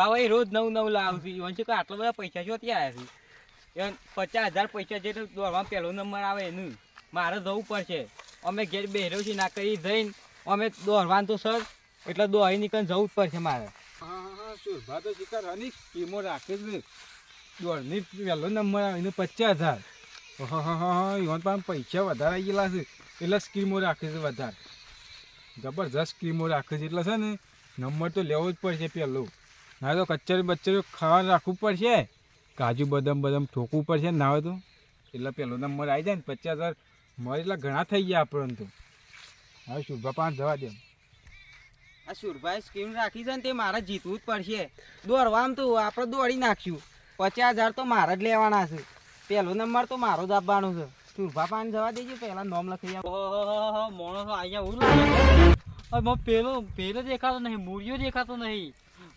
સુરભાઈ રોજ નવું નવું લાવું છું ઈવન છે કે આટલા બધા પૈસા છો ત્યાં છે. ઈવન પચાસ હજાર પૈસા જે દોડવામાં પહેલો નંબર આવે એનું. મારે જવું પડશે. અમે ઘેર બેહરો છીએ ના કરી જઈને અમે દોડવાનું તો સર, એટલે દોડી નીકળીને જવું જ પડશે મારે. હા હા સુરભા તો શિકાર આની સ્કીમો રાખે જ દોડની પહેલો નંબર આવે એને પચાસ હજાર. હા હા હા, ઈવન પણ પૈસા વધારે આવી ગયેલા છે. એટલે સ્કીમો રાખે છે વધારે. જબરજસ્ત સ્કીમો રાખે છે. એટલે છે ને, નંબર તો લેવો જ પડશે પહેલો. ના તો કચરી બચ્ચરી ખાવાનું રાખવું પડશે. કાજુ બદામ બદામ ઠોકવું પડશે ના હોય તો. એટલે પહેલો નંબર આવી જાય ને પચાસ હજાર મળે એટલે ઘણા થઈ ગયા આપણને તો. હવે શુભા પાંચ જવા દે. આ સુરભાઈ સ્કીમ રાખી છે ને તે મારે જીતવું જ પડશે. દોડવામાં તો આપણે દોડી નાખ્યું પચાસ હજાર તો મારે જ લેવાના છે. પહેલો નંબર તો મારો જ આપવાનો છે. સુરભા પાન જવા દેજો પહેલા નોમ લખી આપ મોણો અહીંયા હું પેલો પેલો દેખાતો નહીં મૂળિયો દેખાતો નહીં.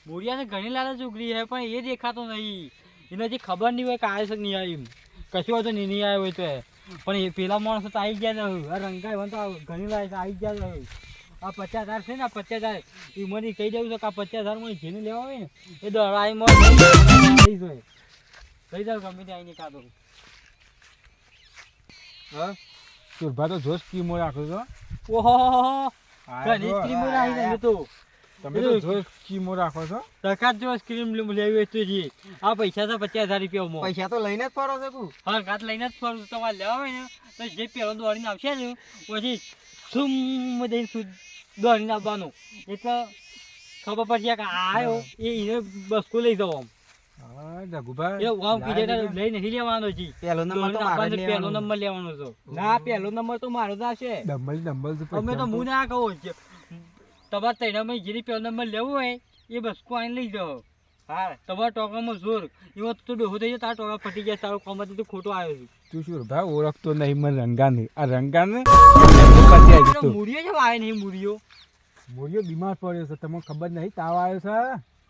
મૂળિયાને ઘણી લાલચ ઉગરી છે પણ એ દેખાતો નહીં. એને હજી ખબર નહીં હોય કે આવે છે નહીં આવી કશું હોય તો નહીં નહીં આવ્યો હોય તો. પણ એ પેલા માણસો તો આવી ગયા છે રંગાઈ વન તો ઘણી લાગે આવી ગયા છે આ પચાસ હજાર છે ને આ પચાસ હજાર. એ મને કહી દેવું છે કે આ પચાસ હજાર મને જેને લેવા હોય ને એ દોડાઈ માં લઈ જોઈએ લઈ જાવ ગમે ત્યાં આવીને કાઢો હા? તો જો સ્કીમો રાખ્યો છો ઓહો ઘણી જો, આ, રાખી તો. તમે તો જો સ્કીમો રાખો છો? સરકાર જો સ્ક્રીમ લેવી હોય તો જી. આ પૈસા તો પચાસ હજાર રૂપિયા પૈસા તો લઈને જ ફરો છો તું. હા ઘાટ લઈને જ ફરું તમારે લેવા હોય ને તો જે પેલો દોડીને આવશે ને પછી સુમ દઈને સુ દોડીને આવવાનું. એટલે ખબર પડશે કે આવ્યો એ એને બસકો લઈ જાવ આમ. હા રઘુભાઈ એ આમ કીધે લાય લઈ નહીં લેવાનો નંબર લેવાનો. નંબર લેવાનો છે ના પહેલો નંબર તો મારો જ તો અમે તો હું ના કહું તમારે તૈનામાં જેની પહેલો નંબર લેવો હોય એ બસકો આવીને લઈ જાઓ. હા તમારા ટોકામાં જોર. એમાં તો ડોહો થઈ જાય તારા ટોકા ફટી જાય તારો કોમાંથી તું ખોટો આવ્યો છું. તું શું ભાઈ ઓળખતો નહીં મને રંગાને. આ રંગાને? મૂળિયો જેમ આવે નહીં મૂળિયો મોરિયો બીમાર પડ્યો છે તમને ખબર નહીં તાવ આવ્યો છે?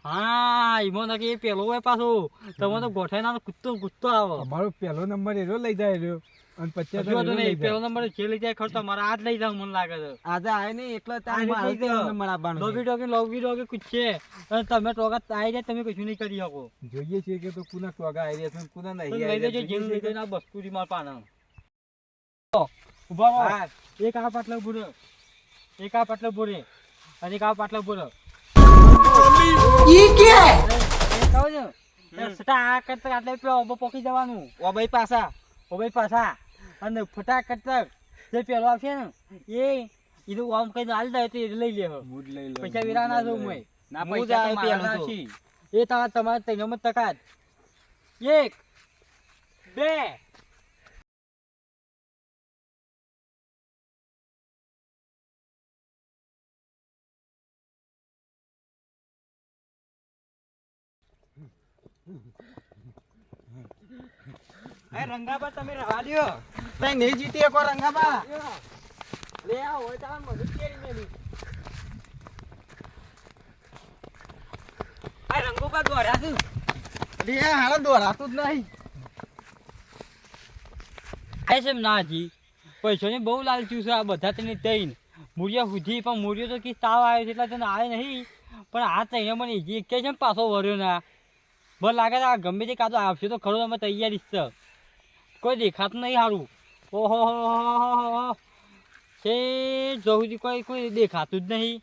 હા એમાં તો એ પેલો હોય પાછો. તમે તો ગોઠાઈ ના કૂદતો કૂદતો આવે. અમારો પહેલો નંબર એરો લઈ જાય રહ્યો. પેલો નંબર જે જાય ખર્ચો મારે આજ લઈ જાવ મને લાગે છે આજે આવે નહીં એટલે તારે આજે મારે લઈ પહેલો જાઓ. નંબર આપવાનો છે. લોગી ડોગી લોગી ડોગી કૂદશે તમે ટોકા આવી જાય તમે કશું નહીં કરી શકો. જોઈએ છીએ કે તો કુના ટોગા આવી રહ્યા છે કુના નહીં લઈ આવી જેમ લઈ જઈને આ બસ્કુરી માર પાના. ઊભા રહો. એક આ પાટલો ભૂરો એક આ પાટલો ભૂરે અને એક આ પાટલો કહો છો. કરતા આટલે પેલો ઊભો પોકી જવાનું. ઓ ભાઈ પાછા. ઓ ભાઈ પાછા. અને ફટાક કરતા જે પેલો આવશે ને એ એનું આમ કઈ હાલ દે તો એ લઈ લે મૂડ લઈ લો, પૈસા વિરા ના જો જોઉં ના પૈસા તો મારા. એ તમારે તમારે તૈનામાં તકાત એક બે. એ રંગાબા તમે રવા દ્યો. તઈ નહીં જીતી શકો રંગાબા. લે આ હોય તાર મદદ કરી મેલી. આ રંગોબા દોર્યા છું લે હાલો દોરાતું જ નહીં. આ છે ના જી? પૈસાની બહુ લાલચું છે આ બધા તેને તૈન મૂર્યા સુધી પણ મૂર્યો તો કી તાવ આવ્યો છે એટલે તને આવે નહીં. પણ આ તઈને મને એક કે છે પાછો વર્યો ના. મને લાગે આ ગમે તે કાતો આવશે તો ખરો અમે તૈયારી જ છે. કોઈ દેખાતું નહીં સારું ઓહો છે જવું કોઈ કોઈ દેખાતું જ નહીં.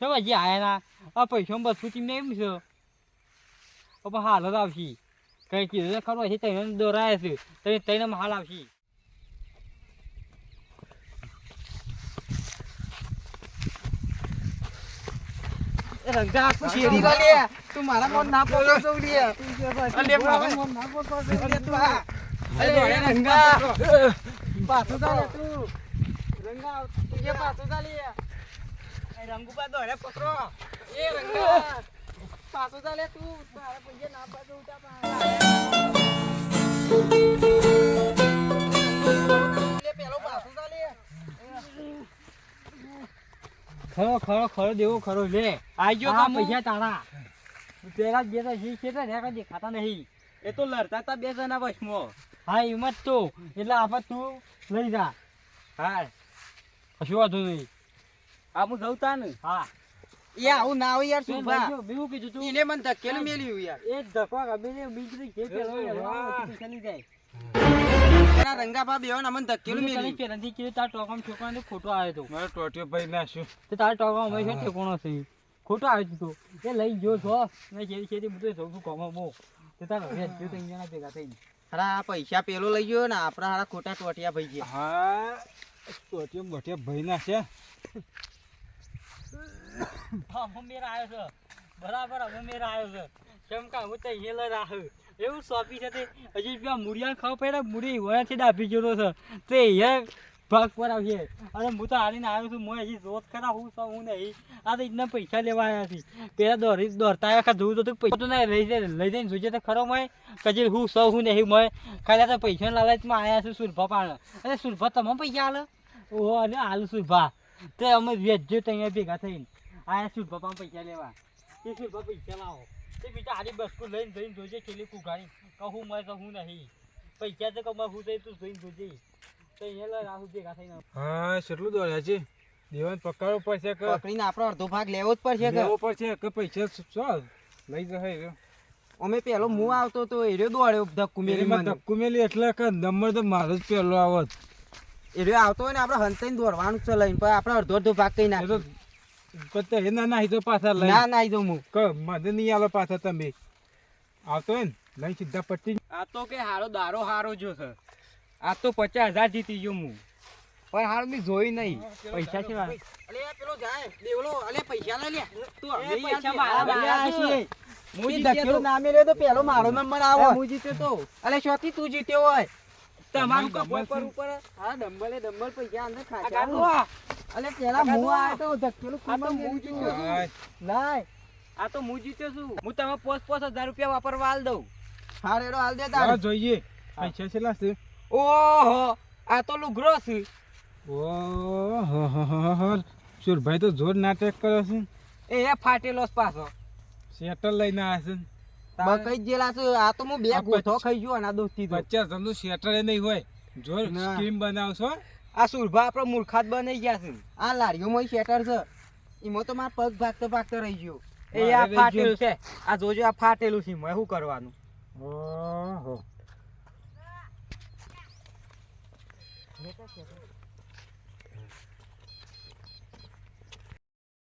તો પછી આયા ના? આ પૈસા બસું ટીમ એમ છે. પણ હાલ જ આવશે. કંઈ કીધું ખરું? હશે તઈને દોરાય છે. તઈને તઈને હાલ આવશે. લે તું મારા મોન ના છો લે અલે મારા મોન ના પડો છો તું પાછો. જા લે તું. રંગા તું પાછો જા લે એ રંગુબા દોરે પકડો. એ રંગા. પાછો જા તું. તારે પૈસા ના પાડો ઉઠા પેલો પાછો જા ખરો ખરો ખરો દેવો ખરો લે. આજો કામ પૈસા તારા. પેલા બે તો શી છે ને દેખાતા નહીં. એ તો લડતા તા બે જણા વચમાં હા એમ જ તો. એટલે આફત તું લઈ જા. હા. કશું વાંધો નહીં. આ હું જઉં તા ને હા. એ આવું ના હોય યાર શું ભાઈ કીધું તું? એને મને ધકેલું મેલ્યું યાર. એ ધક્કો ગમે ને બીજું જે પેલો એ એનો વાહ. પૈસા લઈ જાય. રંગાભા બેવાને મને ધકેલું મેલ્યું પહેલાથી કીધું તારા ટોકામાં છોકરાને ખોટો આવ્યો હતો મારો ટોટિયો ભાઈ નાખ્યો તો તારા ટોકામાં હંમેશા ઠેકોણો છે? ખોટો આવ્યો હતો એ લઈ ગયો છો. મેં જેવી બધું જઉં છું કોમો બહુ. તે તારો વેચ જો તો અહીંયા ભેગા થઈને. હારા આ પૈસા પેલો લઈ ગયો ને આપણા હારા ખોટા ટોટિયા ભાઈ ગયા. હા ટોટિયા બોટિયો ભાઈ હા મેરા આવ્યો છે. બરાબર હવે મેરા આવ્યો છે. કેમ કે હું તો અહીંયા લઈ એવું સોંપી છે તે. હજી પેલા મૂળિયા ખાવ પડે મૂડી હોય છે ડાભી ગયેલો છે. તે અહીંયા ભાગ પર આવીએ અને હું તો હારીને આવ્યો છું, હું હજી જોત ખરા હું સૌ હું નહીં. આ તો એના પૈસા લેવા આવ્યા છે. પેલા દોરી દોરતા આવ્યા જોયું તો પૈસા તો લઈ જાય, લઈ જઈને જોજે તો ખરો મેં કજી હું સૌ હું નહીં મેં ખાલી તો પૈસા લાલચમાં આવ્યા છું સુરભા પાણ અરે સુરભા, તમે પૈસા હાલ ઓહો અને હાલ સુરભા. તે અમે વેચજો તો અહીંયા ભેગા થઈને. આયા સુરભા પાસે પૈસા લેવા. એ સુરભા પૈસા લાવો. તે બીજા હારી બસ્કુ લઈને જઈને જોજે કેટલી કુઘાણી કહું મેં કહું નહીં. પૈસા તો કમા હું તું જોઈને જોજે. તો હા કેટલું દોડ્યા છે? દેવાન પકડવો પડશે કે? પકડીને આપણો અડધો ભાગ લેવો જ પડશે કે? લેવો પડશે કે પૈસા શું લઈ જશે અમે પેલો મું આવતો તો એર્યો દોડ્યો ધક્કુ મેલી ધક્કુ મેલી એટલે કે નંબર તો મારો જ પહેલો આવત. એર્યો આવતો હોય ને આપણે હંતાઈને દોડવાનું છે લઈને પણ આપણે અડધો અડધો ભાગ કઈ એ તો નાખ્યો પછી ના નાહી તો પાછા લઈ. ના ના જો હું કે મને નહીં આલો પાછા તમે. આવતો હોય ને લઈ સીધા પટ્ટી આ તો કે હારો દારો હારો જો છે. આ તો પચાસ હજાર જીતી ગયો હું. પણ હાલ મેં જોઈ નહીં. પૈસા છે મારા. અલે પેલો જાય દેવલો અલે પૈસા લઈ લે. તું હવે પૈસા મારા અલે મારા આ છે. છે. હું ઈ જીત્યો તો. ના મેલ્યો તો પેલો મારો નંબર આવો. હું જીત્યો તો. અલે શોથી તું જીત્યો હોય. તમારું ડબલ ઉપર ઉપર. હા ડંબલે ડંબલ પૈસા અંદર ખાચા અલે પેલા આ તો આ હું જીત્યો છું. લાય. આ તો હું જીત્યો છું. હું તમે પોસ પોસ હજાર રૂપિયા વાપરવા હાલ દઉં. હા રેડો હાલ દે તારે જોઈએ. પૈસા કેટલા છે? ઓહો આ તો લુગરો છે. ઓહો સુરભાઈ તો જોર નાટક કરે છે. એ ફાટેલો પાછો. સેટલ લઈને આવ્યા છે. બકઈ જેલા છે. આ તો હું બે ગોઠો ખાઈ ગયો આના દોસ્તી તો. પચાસ જણનું શેટર નહીં હોય. જોર. સ્કીમ બનાવશો આ સુરભા આપણો મૂર્ખાત બની ગયા છે. આ લારીઓ મોય સેટર છે. એમાં તો મારા પગ ભાગતો ભાગતો રહી ગયો. એ આ ફાટેલું છે. આ જોજો આ ફાટેલું છે. મેં શું કરવાનું? ઓહો. Vete a tierra.